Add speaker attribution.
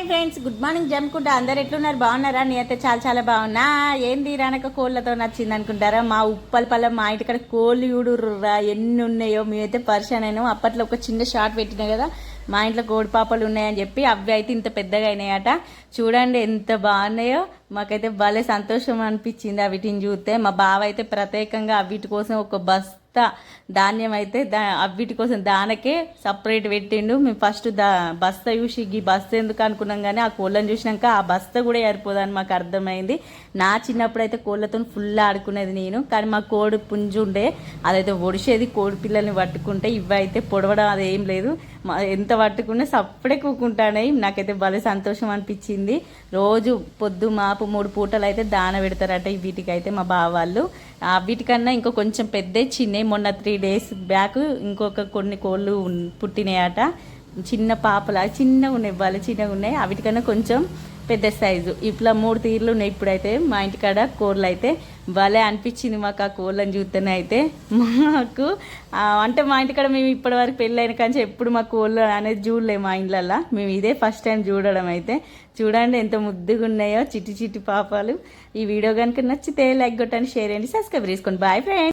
Speaker 1: Hi friends good morning Jammikunta. అందరు ఎట్లున్నారు? బాగున్నారా? నేనైతే చాలా చాలా బాగున్నా. ఏంది రానక కోళ్ళతో నచ్చింది అనుకుంటారా? మా ఉప్పల పల్ల మా ఇంటి ఇక్కడ కోళ్ళు చూడుర్రా ఎన్ని ఉన్నాయో. మేమైతే పర్షన్ అయినాం అప్పట్లో ఒక చిన్న షార్ట్ పెట్టినా కదా మా ఇంట్లో కోడి పాపలు ఉన్నాయని చెప్పి అవి అయితే ఇంత పెద్దగా అయినాయట. చూడండి ఎంత బాగున్నాయో. మాకైతే భలే సంతోషం అనిపించింది అవిటిని చూస్తే. మా బావ అయితే ప్రత్యేకంగా అవిటి కోసం ఒక ధాన్యం అయితే దా వీటి కోసం దానకే సపరేట్ పెట్టిండు. మేము ఫస్ట్ దా బస్తా చూసి ఈ బస్తా ఎందుకు అనుకున్నాం కానీ ఆ కోళ్ళని చూసినాక ఆ బస్తా కూడా సరిపోదని మాకు అర్థమైంది. నా చిన్నప్పుడు అయితే కోళ్ళతో ఫుల్ ఆడుకునేది నేను. కానీ మా కోడి పుంజు ఉండే అదైతే ఒడిసేది కోడి పిల్లల్ని పట్టుకుంటే ఇవైతే పొడవడం అది ఏం లేదు. ఎంత పట్టుకున్నా సప్పుడే కూకుంటానే నాకైతే భలే సంతోషం అనిపించింది. రోజు పొద్దు మాపు మూడు పూటలు అయితే దాన పెడతారట వీటికైతే మా బావ వాళ్ళు వీటికన్నా ఇంకా కొంచెం పెద్ద చిన్నవి మొన్న త్రీ డేస్ బ్యాక్ ఇంకొక కొన్ని కోళ్ళు పుట్టినాయట. చిన్న పాపలా చిన్నగా ఉన్నాయి భలే చిన్నగా ఉన్నాయి. వాటికన్నా కొంచెం పెద్ద సైజు ఇట్లా మూడు తీర్లు ఉన్నాయి ఇప్పుడైతే మా ఇంటికాడ కోళ్ళు అయితే భలే అనిపించింది మాకు ఆ కోళ్ళని చూస్తేనే అయితే. మాకు అంటే మా ఇంటికాడ మేము ఇప్పటివరకు పెళ్ళైన కానీ ఎప్పుడు మా కోళ్ళు అనేది చూడలేము మా ఇండ్లల్లో. మేము ఇదే ఫస్ట్ టైం చూడడం అయితే. చూడండి ఎంత ముద్దుగా ఉన్నాయో చిట్టి చిట్టి పాపాలు. ఈ వీడియో కనుక నచ్చితే లైక్ కొట్టండి షేర్ చేయండి సబ్స్క్రైబ్ చేసుకోండి. Bye friends